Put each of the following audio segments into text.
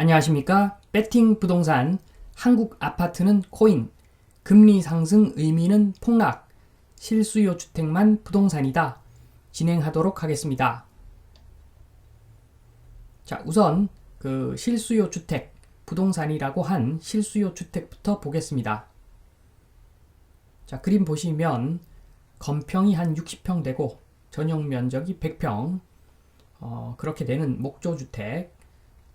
안녕하십니까? 배팅 부동산 한국 아파트는 코인 금리 상승 의미는 폭락 실수요 주택만 부동산이다 진행하도록 하겠습니다. 자, 우선 그 실수요 주택 부동산이라고 한 실수요 주택부터 보겠습니다. 자, 그림 보시면 건평이 한 60평 되고 전용 면적이 100평 어, 그렇게 되는 목조 주택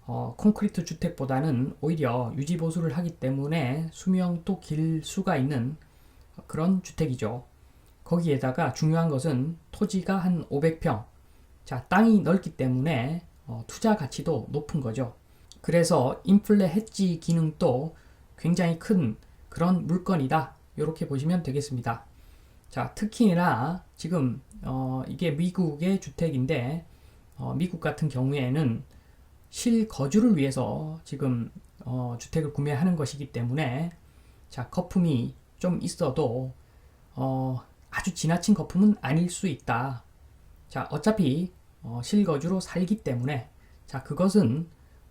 어, 콘크리트 주택보다는 오히려 유지 보수를 하기 때문에 수명도 길 수가 있는 그런 주택이죠. 거기에다가 중요한 것은 토지가 한 500평. 자, 땅이 넓기 때문에 어, 투자 가치도 높은 거죠. 그래서 인플레 해지 기능도 굉장히 큰 그런 물건이다. 이렇게 보시면 되겠습니다. 자, 특히나 지금 어, 이게 미국의 주택인데 어, 미국 같은 경우에는 실거주를 위해서 지금 어, 주택을 구매하는 것이기 때문에 자 거품이 좀 있어도 어, 아주 지나친 거품은 아닐 수 있다. 자 어차피 어, 실거주로 살기 때문에 자 그것은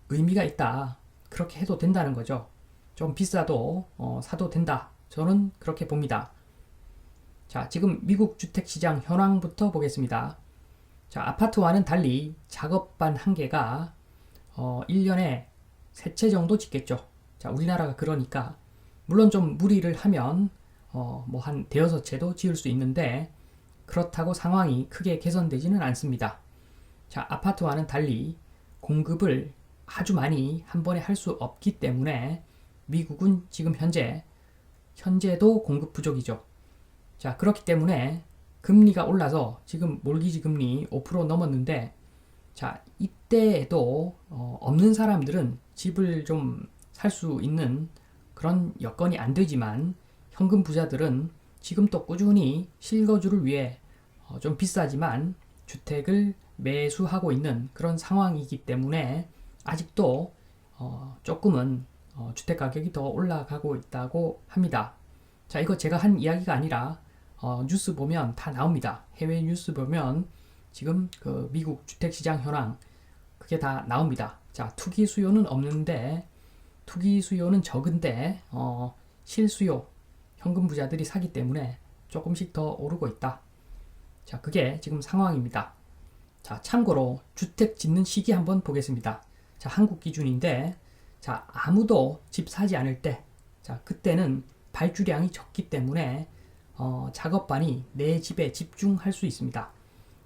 의미가 있다. 그렇게 해도 된다는 거죠. 좀 비싸도 어, 사도 된다. 저는 그렇게 봅니다. 자 지금 미국 주택 시장 현황부터 보겠습니다. 자 아파트와는 달리 작업반 한 개가 어, 1년에 세 채 정도 짓겠죠. 자, 우리나라가 그러니까 물론 좀 무리를 하면 어, 뭐 한 대여섯 채도 지을 수 있는데 그렇다고 상황이 크게 개선되지는 않습니다. 자, 아파트와는 달리 공급을 아주 많이 한 번에 할 수 없기 때문에 미국은 지금 현재 현재도 공급 부족이죠. 자, 그렇기 때문에 금리가 올라서 지금 몰기지 금리 5% 넘었는데 자, 이때에도 어, 없는 사람들은 집을 좀 살 수 있는 그런 여건이 안 되지만 현금 부자들은 지금 또 꾸준히 실거주를 위해 어, 좀 비싸지만 주택을 매수하고 있는 그런 상황이기 때문에 아직도 어, 조금은 어, 주택 가격이 더 올라가고 있다고 합니다. 자, 이거 제가 한 이야기가 아니라 어, 뉴스 보면 다 나옵니다. 해외 뉴스 보면 지금 그 미국 주택시장 현황 그게 다 나옵니다. 자, 투기 수요는 없는데 투기 수요는 적은데 어, 실수요 현금 부자들이 사기 때문에 조금씩 더 오르고 있다. 자, 그게 지금 상황입니다. 자, 참고로 주택 짓는 시기 한번 보겠습니다. 자, 한국 기준인데 자, 아무도 집 사지 않을 때 자, 그때는 발주량이 적기 때문에 어, 작업반이 내 집에 집중할 수 있습니다.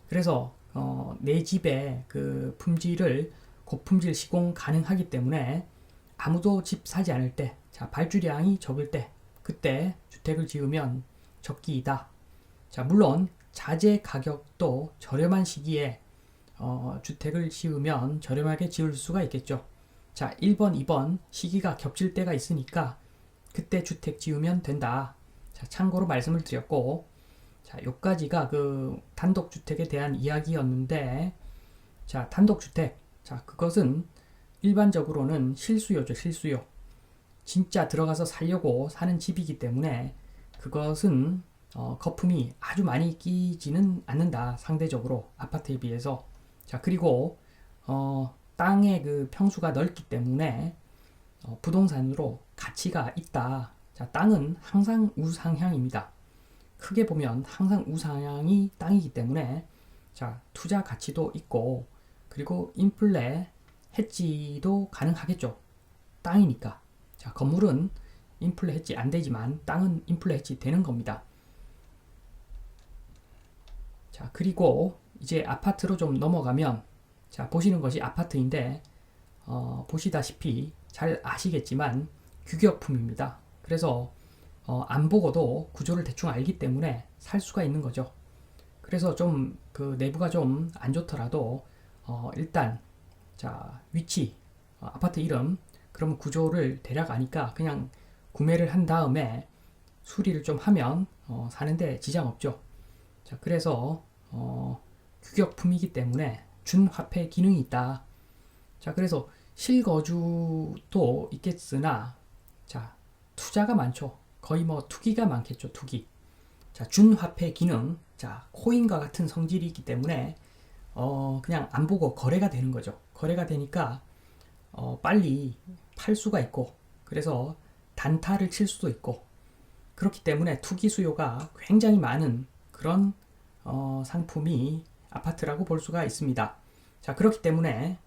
그래서 어, 내 집의 그 품질을 고품질 시공 가능하기 때문에 아무도 집 사지 않을 때, 자 발주량이 적을 때, 그때 주택을 지으면 적기이다. 자 물론 자재 가격도 저렴한 시기에 어, 주택을 지으면 저렴하게 지을 수가 있겠죠. 자 1번, 2번 시기가 겹칠 때가 있으니까 그때 주택 지으면 된다. 자 참고로 말씀을 드렸고 자, 요까지가 그 단독주택에 대한 이야기였는데, 자, 단독주택. 자, 그것은 일반적으로는 실수요죠, 실수요. 진짜 들어가서 살려고 사는 집이기 때문에 그것은 어, 거품이 아주 많이 끼지는 않는다, 상대적으로. 아파트에 비해서. 자, 그리고, 어, 땅의 그 평수가 넓기 때문에 어, 부동산으로 가치가 있다. 자, 땅은 항상 우상향입니다. 크게 보면 항상 우상향이 땅이기 때문에 자 투자 가치도 있고 그리고 인플레 해지도 가능하겠죠. 땅이니까. 자 건물은 인플레 해지 안 되지만 땅은 인플레 해지 되는 겁니다. 자 그리고 이제 아파트로 좀 넘어가면 자 보시는 것이 아파트인데 어, 보시다시피 잘 아시겠지만 규격품입니다. 그래서 어, 안 보고도 구조를 대충 알기 때문에 살 수가 있는 거죠. 그래서 좀 그 내부가 좀 안 좋더라도 어, 일단 자 위치 어, 아파트 이름 그럼 구조를 대략 아니까 그냥 구매를 한 다음에 수리를 좀 하면 어, 사는데 지장 없죠. 자 그래서 어, 규격품이기 때문에 준화폐 기능이 있다. 자 그래서 실거주도 있겠으나 자 투자가 많죠. 거의 뭐 투기가 많겠죠, 투기. 자, 준화폐 기능. 자, 코인과 같은 성질이 있기 때문에 어, 그냥 안 보고 거래가 되는 거죠. 거래가 되니까 어, 빨리 팔 수가 있고 그래서 단타를 칠 수도 있고 그렇기 때문에 투기 수요가 굉장히 많은 그런 어, 상품이 아파트라고 볼 수가 있습니다. 자 그렇기 때문에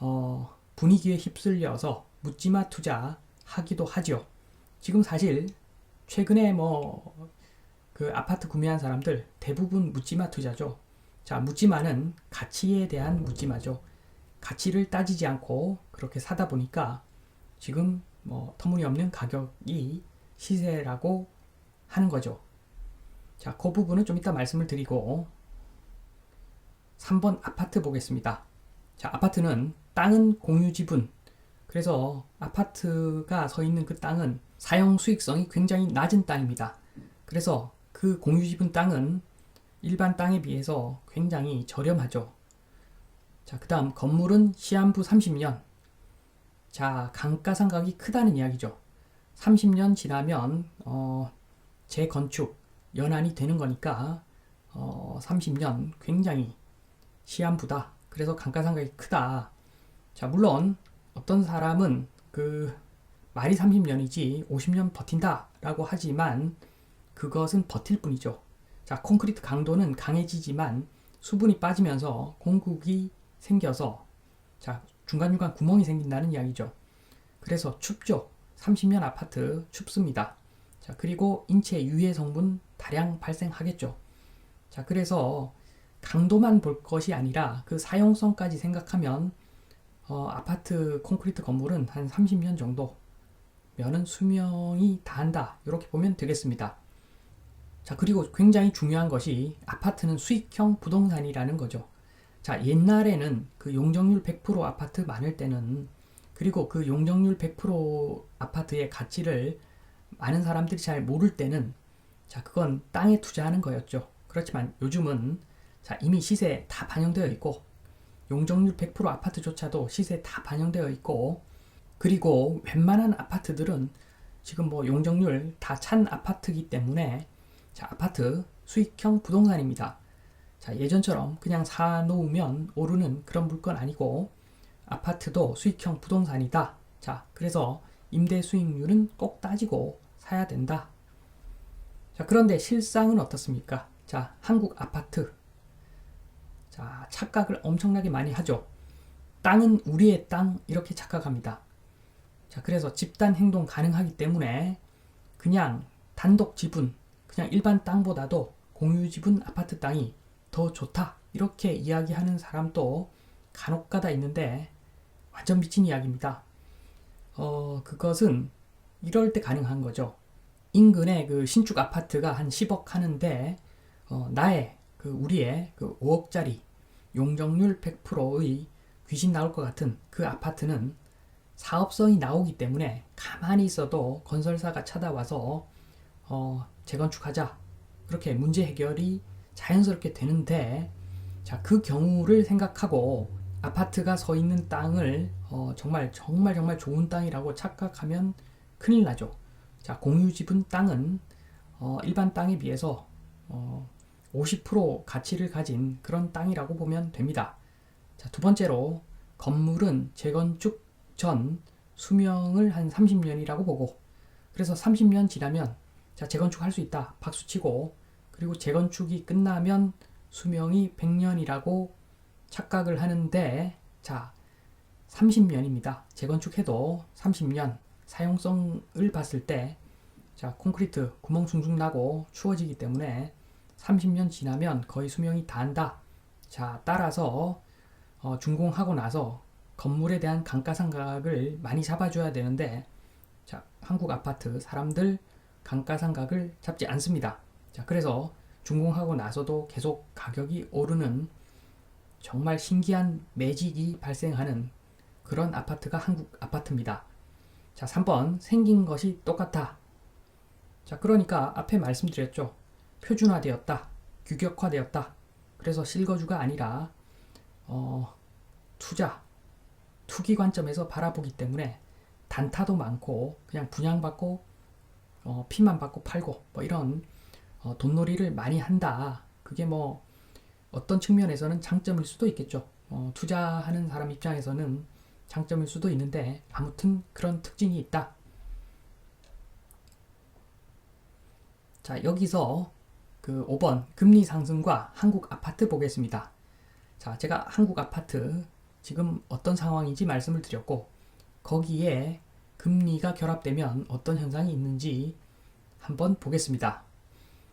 어, 분위기에 휩쓸려서 묻지마 투자 하기도 하죠. 지금 사실 최근에 뭐 그 아파트 구매한 사람들 대부분 묻지마 투자죠. 자, 묻지마는 가치에 대한 묻지마죠. 가치를 따지지 않고 그렇게 사다 보니까 지금 뭐 터무니없는 가격이 시세라고 하는 거죠. 자, 그 부분은 좀 이따 말씀을 드리고 3번 아파트 보겠습니다. 자, 아파트는 땅은 공유 지분. 그래서 아파트가 서 있는 그 땅은 사용 수익성이 굉장히 낮은 땅입니다. 그래서 그 공유 지분 땅은 일반 땅에 비해서 굉장히 저렴하죠. 자, 그 다음 건물은 시한부 30년. 자, 감가상각이 크다는 이야기죠. 30년 지나면 어, 재건축 연한이 되는 거니까 어, 30년 굉장히 시한부다. 그래서 감가상각이 크다. 자, 물론 어떤 사람은 그 말이 30년이지 50년 버틴다 라고 하지만 그것은 버틸 뿐이죠. 자, 콘크리트 강도는 강해지지만 수분이 빠지면서 공국이 생겨서 자, 중간중간 구멍이 생긴다는 이야기죠. 그래서 춥죠. 30년 아파트 춥습니다. 자, 그리고 인체 유해 성분 다량 발생하겠죠. 자, 그래서 강도만 볼 것이 아니라 그 사용성까지 생각하면 어, 아파트 콘크리트 건물은 한 30년 정도 면은 수명이 다한다. 이렇게 보면 되겠습니다. 자, 그리고 굉장히 중요한 것이 아파트는 수익형 부동산이라는 거죠. 자, 옛날에는 그 용적률 100% 아파트 많을 때는 그리고 그 용적률 100% 아파트의 가치를 많은 사람들이 잘 모를 때는 자, 그건 땅에 투자하는 거였죠. 그렇지만 요즘은 자, 이미 시세에 다 반영되어 있고 용적률 100% 아파트조차도 시세에 다 반영되어 있고 그리고 웬만한 아파트들은 지금 뭐 용적률 다 찬 아파트이기 때문에 자, 아파트 수익형 부동산입니다. 자, 예전처럼 그냥 사 놓으면 오르는 그런 물건 아니고 아파트도 수익형 부동산이다. 자, 그래서 임대 수익률은 꼭 따지고 사야 된다. 자, 그런데 실상은 어떻습니까? 자, 한국 아파트. 자, 착각을 엄청나게 많이 하죠. 땅은 우리의 땅, 이렇게 착각합니다. 자, 그래서 집단 행동 가능하기 때문에 그냥 단독 지분, 그냥 일반 땅보다도 공유 지분 아파트 땅이 더 좋다. 이렇게 이야기하는 사람도 간혹가다 있는데 완전 미친 이야기입니다. 어, 그것은 이럴 때 가능한 거죠. 인근에 그 신축 아파트가 한 10억 하는데 어, 나의 그 우리의 그 5억짜리 용적률 100%의 귀신 나올 것 같은 그 아파트는 사업성이 나오기 때문에 가만히 있어도 건설사가 찾아와서 어, 재건축하자 그렇게 문제 해결이 자연스럽게 되는데 자 그 경우를 생각하고 아파트가 서 있는 땅을 어, 정말 정말 정말 좋은 땅이라고 착각하면 큰일 나죠. 자 공유 지분 땅은 어, 일반 땅에 비해서 어, 50% 가치를 가진 그런 땅이라고 보면 됩니다. 자, 두 번째로 건물은 재건축 전 수명을 한 30년이라고 보고 그래서 30년 지나면 자, 재건축할 수 있다. 박수 치고 그리고 재건축이 끝나면 수명이 100년이라고 착각을 하는데 자, 30년입니다. 재건축해도 30년 사용성을 봤을 때 자, 콘크리트 구멍 숭숭 나고 추워지기 때문에 30년 지나면 거의 수명이 다한다. 자, 따라서 어, 준공하고 나서 건물에 대한 감가상각을 많이 잡아줘야 되는데 자, 한국 아파트 사람들 감가상각을 잡지 않습니다. 자, 그래서 준공하고 나서도 계속 가격이 오르는 정말 신기한 매직이 발생하는 그런 아파트가 한국 아파트입니다. 자, 3번 생긴 것이 똑같아. 자, 그러니까 앞에 말씀드렸죠. 표준화되었다. 규격화되었다. 그래서 실거주가 아니라 어, 투자, 투기 관점에서 바라보기 때문에 단타도 많고 그냥 분양받고 어, 피만 받고 팔고 뭐 이런 어, 돈놀이를 많이 한다. 그게 뭐 어떤 측면에서는 장점일 수도 있겠죠. 어, 투자하는 사람 입장에서는 장점일 수도 있는데 아무튼 그런 특징이 있다. 자, 여기서 그 5번 금리 상승과 한국 아파트 보겠습니다. 자, 제가 한국 아파트 지금 어떤 상황인지 말씀을 드렸고 거기에 금리가 결합되면 어떤 현상이 있는지 한번 보겠습니다.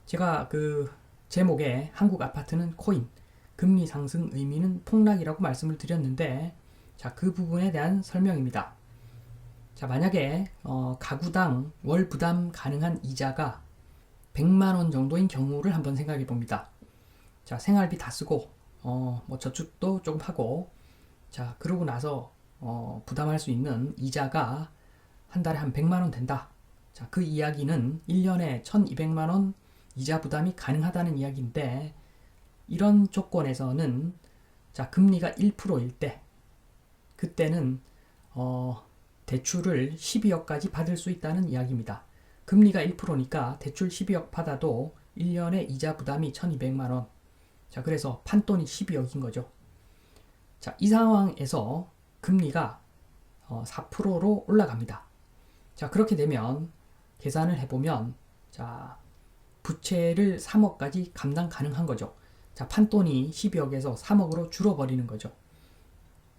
제가 그 제목에 한국 아파트는 코인, 금리 상승 의미는 폭락이라고 말씀을 드렸는데 자, 그 부분에 대한 설명입니다. 자, 만약에 어, 가구당 월 부담 가능한 이자가 100만 원 정도인 경우를 한번 생각해 봅니다. 자, 생활비 다 쓰고 어, 뭐 저축도 조금 하고 자, 그러고 나서 어, 부담할 수 있는 이자가 한 달에 한 100만 원 된다. 자, 그 이야기는 1년에 1200만 원 이자 부담이 가능하다는 이야기인데 이런 조건에서는 자, 금리가 1%일 때 그때는 어, 대출을 12억까지 받을 수 있다는 이야기입니다. 금리가 1%니까 대출 12억 받아도 1년에 이자 부담이 1200만 원. 자, 그래서 판돈이 12억인 거죠. 자, 이 상황에서 금리가 어, 4%로 올라갑니다. 자, 그렇게 되면 계산을 해보면 자, 부채를 3억까지 감당 가능한 거죠. 자, 판돈이 12억에서 3억으로 줄어버리는 거죠.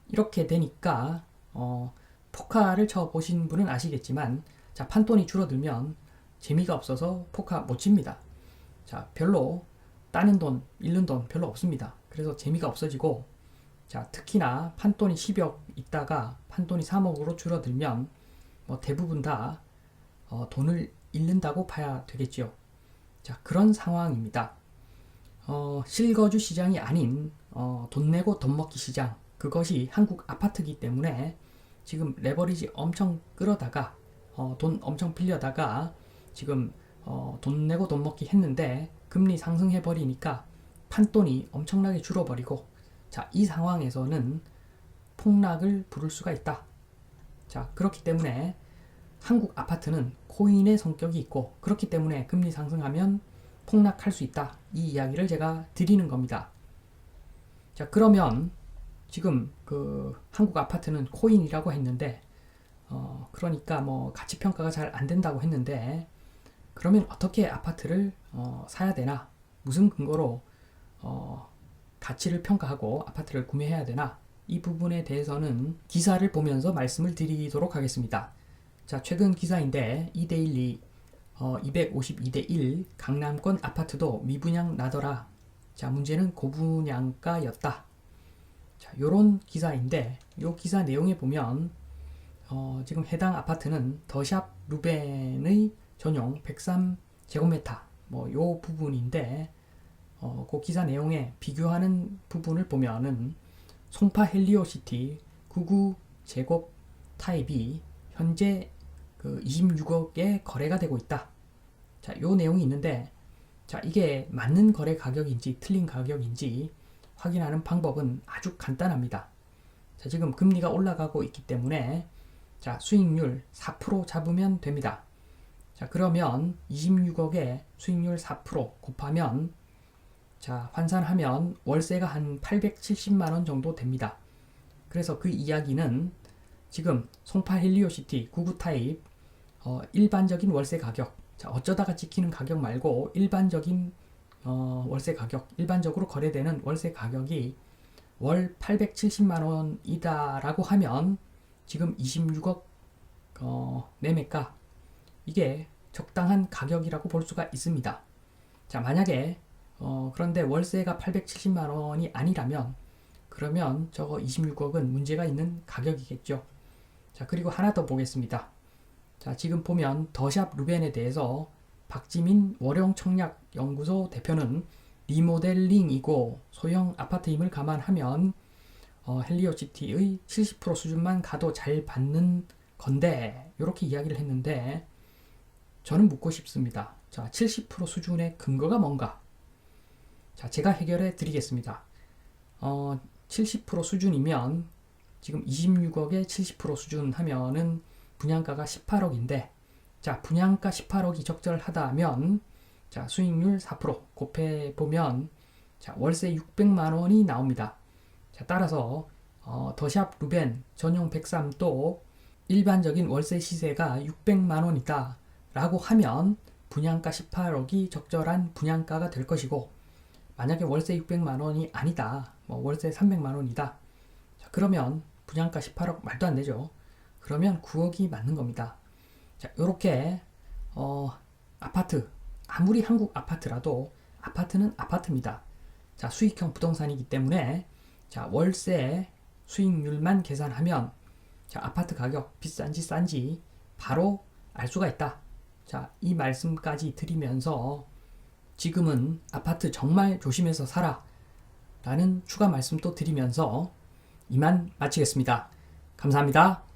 이렇게 되니까 어, 포카를 쳐 보신 분은 아시겠지만 자, 판돈이 줄어들면 재미가 없어서 포카 못 칩니다. 자, 별로 따는 돈, 잃는 돈 별로 없습니다. 그래서 재미가 없어지고 자, 특히나 판돈이 10억 있다가 판돈이 3억으로 줄어들면 뭐 대부분 다 어, 돈을 잃는다고 봐야 되겠지요. 자, 그런 상황입니다. 어, 실거주 시장이 아닌 어, 돈 내고 돈 먹기 시장 그것이 한국 아파트이기 때문에 지금 레버리지 엄청 끌어다가 어, 돈 엄청 빌려다가 지금 어, 돈 내고 돈 먹기 했는데 금리 상승해 버리니까 판돈이 엄청나게 줄어버리고 자, 이 상황에서는 폭락을 부를 수가 있다. 자, 그렇기 때문에 한국 아파트는 코인의 성격이 있고 그렇기 때문에 금리 상승하면 폭락할 수 있다. 이 이야기를 제가 드리는 겁니다. 자, 그러면 지금 그 한국 아파트는 코인이라고 했는데 어, 그러니까 뭐 가치 평가가 잘 안 된다고 했는데 그러면 어떻게 아파트를 어, 사야 되나? 무슨 근거로 어, 가치를 평가하고 아파트를 구매해야 되나? 이 부분에 대해서는 기사를 보면서 말씀을 드리도록 하겠습니다. 자, 최근 기사인데 이데일리 어, 252대 1 강남권 아파트도 미분양 나더라. 자, 문제는 고분양가였다. 자, 요런 기사인데 요 기사 내용에 보면 어, 지금 해당 아파트는 더샵 루벤의 전용 103제곱미터 뭐 요 부분인데 어, 그 기사 내용에 비교하는 부분을 보면은 송파 헬리오시티 99 제곱 타입이 현재 그 26억에 거래가 되고 있다. 자, 요 내용이 있는데 자, 이게 맞는 거래 가격인지 틀린 가격인지 확인하는 방법은 아주 간단합니다. 자, 지금 금리가 올라가고 있기 때문에 자, 수익률 4% 잡으면 됩니다. 자, 그러면 26억에 수익률 4% 곱하면 자, 환산하면 월세가 한 870만 원 정도 됩니다. 그래서 그 이야기는 지금 송파 헬리오시티 99 타입 어, 일반적인 월세 가격 자, 어쩌다가 지키는 가격 말고 일반적인 어, 월세 가격 일반적으로 거래되는 월세 가격이 월 870만 원이다라고 하면 지금 26억 어, 매매가 이게 적당한 가격이라고 볼 수가 있습니다. 자 만약에 어, 그런데 월세가 870만 원이 아니라면 그러면 저거 26억은 문제가 있는 가격이겠죠. 자 그리고 하나 더 보겠습니다. 자 지금 보면 더샵 루벤에 대해서 박지민 월용 청약 연구소 대표는 리모델링이고 소형 아파트임을 감안하면 어, 헬리오시티의 70% 수준만 가도 잘 받는 건데 이렇게 이야기를 했는데 저는 묻고 싶습니다. 자, 70% 수준의 근거가 뭔가? 자, 제가 해결해 드리겠습니다. 어, 70% 수준이면 지금 26억에 70% 수준 하면은 분양가가 18억인데 자, 분양가 18억이 적절하다면 자, 수익률 4% 곱해 보면 자, 월세 600만 원이 나옵니다. 자, 따라서 어, 더샵 루벤 전용 103도 일반적인 월세 시세가 600만 원이다 라고 하면 분양가 18억이 적절한 분양가가 될 것이고 만약에 월세 600만 원이 아니다. 뭐 월세 300만 원이다. 자, 그러면 분양가 18억 말도 안 되죠. 그러면 9억이 맞는 겁니다. 자 요렇게 어, 아파트 아무리 한국 아파트라도 아파트는 아파트입니다. 자 수익형 부동산이기 때문에 자 월세 수익률만 계산하면 자, 아파트 가격 비싼지 싼지 바로 알 수가 있다. 자, 이 말씀까지 드리면서 지금은 아파트 정말 조심해서 살아. 라는 추가 말씀 또 드리면서 이만 마치겠습니다. 감사합니다.